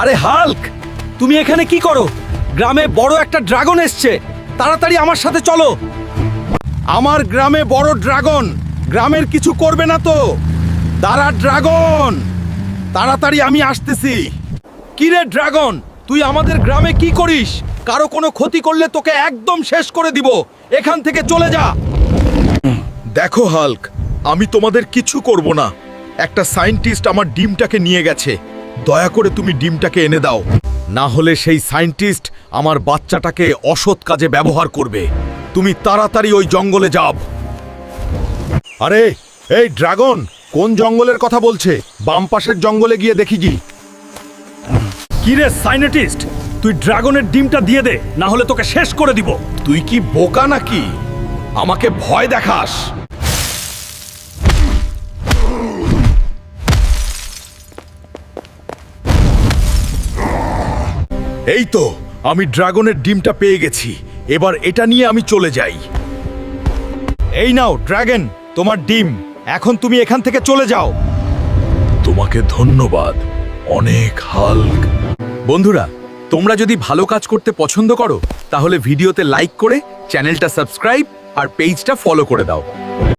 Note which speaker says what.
Speaker 1: আরে হাল্ক, তুমি এখানে কি করো? গ্রামে বড় একটা ড্রাগন এসছে। তাড়াতাড়ি আমার সাথে চলো। আমার গ্রামে বড় ড্রাগন, গ্রামের কিছু করবে না তো। দাঁড়া ড্রাগন, তাড়াতাড়ি আমি আসতেছি। কিরে ড্রাগন, তুই আমাদের গ্রামে কি করিস? কারও কোনো ক্ষতি করলে তোকে একদম শেষ করে দিব। এখান থেকে চলে যা।
Speaker 2: দেখো হাল্ক, আমি তোমাদের কিছু করব না। একটা সায়েন্টিস্ট আমার ডিমটাকে নিয়ে গেছে। দয়া করে তুমি ডিমটাকে এনে দাও। না হলে সেই সায়েন্টিস্ট আমার বাচ্চাটাকে অসৎ কাজে ব্যবহার করবে। তুমি তাড়াতাড়ি ওই জঙ্গলে যাও। আরে এই ড্রাগন কোন জঙ্গলের কথা বলছে? বাম পাশের জঙ্গলে গিয়ে দেখি কি।
Speaker 1: কিরে সাইনেটিস্ট? তুই ড্রাগনের ডিমটা দিয়ে দে না হলে তোকে শেষ করে দিব।
Speaker 2: তুই কি বোকা নাকি? আমাকে ভয় দেখাস। এই তো আমি ড্রাগনের ডিমটা পেয়ে গেছি। এবার এটা নিয়ে আমি চলে যাই।
Speaker 1: এই নাও ড্রাগন তোমার ডিম। এখন তুমি এখান থেকে চলে যাও।
Speaker 2: তোমাকে ধন্যবাদ অনেক হাল্ক।
Speaker 3: বন্ধুরা তোমরা যদি ভালো কাজ করতে পছন্দ করো তাহলে ভিডিওতে লাইক করে চ্যানেলটা সাবস্ক্রাইব আর পেজটা ফলো করে দাও।